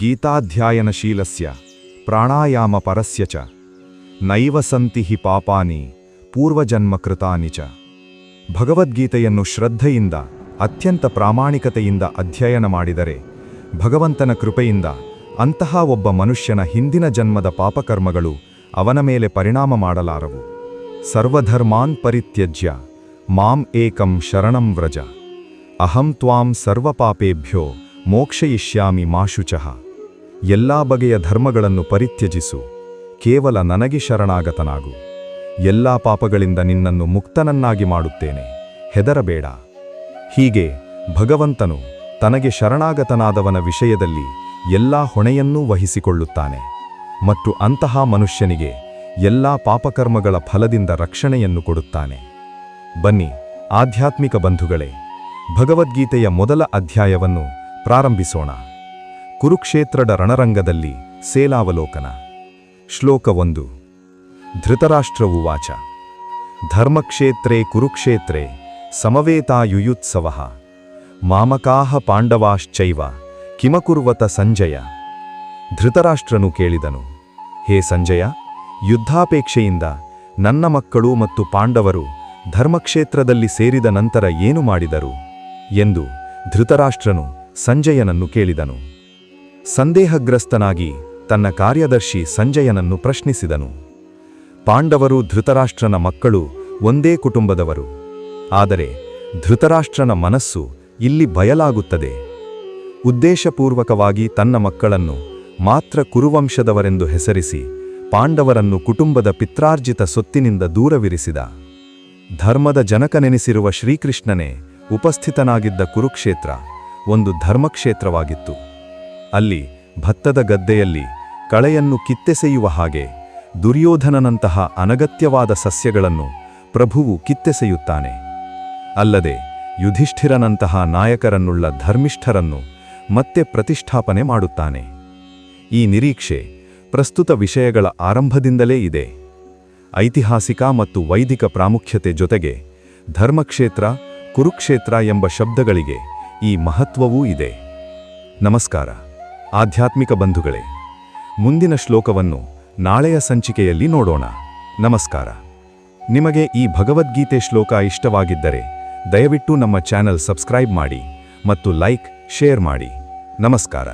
ಗೀತಾಧ್ಯಾಯನಶೀಲಸ್ಯ, ಪ್ರಾಣಾಯಾಮಪರಸ್ಯ ಚ, ನೈವ ಸಂತಿ ಹಿ ಪಾಪಾನಿ, ಪೂರ್ವಜನ್ಮಕೃತಾನಿ ಚ. ಭಗವದ್ಗೀತೆಯನ್ನು ಶ್ರದ್ಧೆಯಿಂದ, ಅತ್ಯಂತ ಪ್ರಾಮಾಣಿಕತೆಯಿಂದ ಅಧ್ಯಯನ ಮಾಡಿದರೆ, ಭಗವಂತನ ಕೃಪೆಯಿಂದ ಅಂತಹ ಒಬ್ಬ ಮನುಷ್ಯನ ಹಿಂದಿನ ಜನ್ಮದ ಪಾಪಕರ್ಮಗಳು ಅವನ ಮೇಲೆ ಪರಿಣಾಮ ಮಾಡಲಾರವು. ಸರ್ವಧರ್ಮಾನ್ ಪರಿತ್ಯಜ್ಯ, ಮಾಂ ಏಕಂ ಶರಣಂ ವ್ರಜ. ಅಹಂ ತ್ವಾಂ ಸರ್ವಪಾಪೇಭ್ಯೋ ಮೋಕ್ಷಯಿಷ್ಯಾಮಿ ಮಾಶುಚಃ. ಎಲ್ಲಾ ಬಗೆಯ ಧರ್ಮಗಳನ್ನು ಪರಿತ್ಯಜಿಸು. ಕೇವಲ ನನಗೆ ಶರಣಾಗತನಾಗು. ಎಲ್ಲಾ ಪಾಪಗಳಿಂದ ನಿನ್ನನ್ನು ಮುಕ್ತನನ್ನಾಗಿ ಮಾಡುತ್ತೇನೆ. ಹೆದರಬೇಡ. ಹೀಗೆ ಭಗವಂತನು ತನಗೆ ಶರಣಾಗತನಾದವನ ವಿಷಯದಲ್ಲಿ ಎಲ್ಲಾ ಹೊಣೆಯನ್ನೂ ವಹಿಸಿಕೊಳ್ಳುತ್ತಾನೆ. ಮತ್ತು ಅಂತಹ ಮನುಷ್ಯನಿಗೆ ಎಲ್ಲಾ ಪಾಪಕರ್ಮಗಳ ಫಲದಿಂದ ರಕ್ಷಣೆಯನ್ನು ಕೊಡುತ್ತಾನೆ. ಬನ್ನಿ, ಆಧ್ಯಾತ್ಮಿಕ ಬಂಧುಗಳೇ, ಭಗವದ್ಗೀತೆಯ ಮೊದಲ ಅಧ್ಯಾಯವನ್ನು ಪ್ರಾರಂಭಿಸೋಣ. ಕುರುಕ್ಷೇತ್ರದ ರಣರಂಗದಲ್ಲಿ ಸೇಲಾವಲೋಕನ. ಶ್ಲೋಕ ಒಂದು ಧೃತರಾಷ್ಟ್ರವುವಾಚ ಧರ್ಮಕ್ಷೇತ್ರೇ ಕುರುಕ್ಷೇತ್ರೇ ಸಮವೇತಾಯುಯುತ್ಸವ. ಮಾಮಕಾಹ ಪಾಂಡವಾಶ್ಚೈವ ಕಿಮಕುರ್ವತ ಸಂಜಯ. ಧೃತರಾಷ್ಟ್ರನು ಕೇಳಿದನು, ಹೇ ಸಂಜಯ, ಯುದ್ಧಾಪೇಕ್ಷೆಯಿಂದ ನನ್ನ ಮಕ್ಕಳು ಮತ್ತು ಪಾಂಡವರು ಧರ್ಮಕ್ಷೇತ್ರದಲ್ಲಿ ಸೇರಿದ ನಂತರ ಏನು ಮಾಡಿದರು? ಎಂದು ಧೃತರಾಷ್ಟ್ರನು ಸಂಜಯನನ್ನು ಕೇಳಿದನು. ಸಂದೇಹಗ್ರಸ್ತನಾಗಿ ತನ್ನ ಕಾರ್ಯದರ್ಶಿ ಸಂಜಯನನ್ನು ಪ್ರಶ್ನಿಸಿದನು. ಪಾಂಡವರು ಧೃತರಾಷ್ಟ್ರನ ಮಕ್ಕಳು ಒಂದೇ ಕುಟುಂಬದವರು. ಆದರೆ ಧೃತರಾಷ್ಟ್ರನ ಮನಸ್ಸು ಇಲ್ಲಿ ಬಯಲಾಗುತ್ತದೆ. ಉದ್ದೇಶಪೂರ್ವಕವಾಗಿ ತನ್ನ ಮಕ್ಕಳನ್ನು ಮಾತ್ರ ಕುರುವಂಶದವರೆಂದು ಹೆಸರಿಸಿ ಪಾಂಡವರನ್ನು ಕುಟುಂಬದ ಪಿತ್ರಾರ್ಜಿತ ಸೊತ್ತಿನಿಂದ ದೂರವಿರಿಸಿದ. ಧರ್ಮದ ಜನಕನೆನಿಸಿರುವ ಶ್ರೀಕೃಷ್ಣನೇ ಉಪಸ್ಥಿತನಾಗಿದ್ದ ಕುರುಕ್ಷೇತ್ರ ಒಂದು ಧರ್ಮಕ್ಷೇತ್ರವಾಗಿತ್ತು. ಅಲ್ಲಿ ಭತ್ತದ ಗದ್ದೆಯಲ್ಲಿ ಕಳೆಯನ್ನು ಕಿತ್ತೆಸೆಯುವ ಹಾಗೆ ದುರ್ಯೋಧನನಂತಹ ಅನಗತ್ಯವಾದ ಸಸ್ಯಗಳನ್ನು ಪ್ರಭುವು ಕಿತ್ತೆಸೆಯುತ್ತಾನೆ. ಅಲ್ಲದೆ ಯುಧಿಷ್ಠಿರನಂತಹ ನಾಯಕರನ್ನುಳ್ಳ ಧರ್ಮಿಷ್ಠರನ್ನು ಮತ್ತೆ ಪ್ರತಿಷ್ಠಾಪನೆ ಮಾಡುತ್ತಾನೆ. ಈ ನಿರೀಕ್ಷೆ ಪ್ರಸ್ತುತ ವಿಷಯಗಳ ಆರಂಭದಿಂದಲೇ ಇದೆ. ಐತಿಹಾಸಿಕ ಮತ್ತು ವೈದಿಕ ಪ್ರಾಮುಖ್ಯತೆ ಜೊತೆಗೆ ಧರ್ಮಕ್ಷೇತ್ರ, ಕುರುಕ್ಷೇತ್ರ ಎಂಬ ಶಬ್ದಗಳಿಗೆ ಈ ಮಹತ್ವವೂ ಇದೆ. ನಮಸ್ಕಾರ. ಆಧ್ಯಾತ್ಮಿಕ ಬಂಧುಗಳೇ, ಮುಂದಿನ ಶ್ಲೋಕವನ್ನು ನಾಳೆಯ ಸಂಚಿಕೆಯಲ್ಲಿ ನೋಡೋಣ. ನಮಸ್ಕಾರ. ನಿಮಗೆ ಈ ಭಗವದ್ಗೀತೆ ಶ್ಲೋಕ ಇಷ್ಟವಾಗಿದ್ದರೆ ದಯವಿಟ್ಟು ನಮ್ಮ ಚಾನೆಲ್ ಸಬ್ಸ್ಕ್ರೈಬ್ ಮಾಡಿ ಮತ್ತು ಲೈಕ್, ಶೇರ್ ಮಾಡಿ. ನಮಸ್ಕಾರ.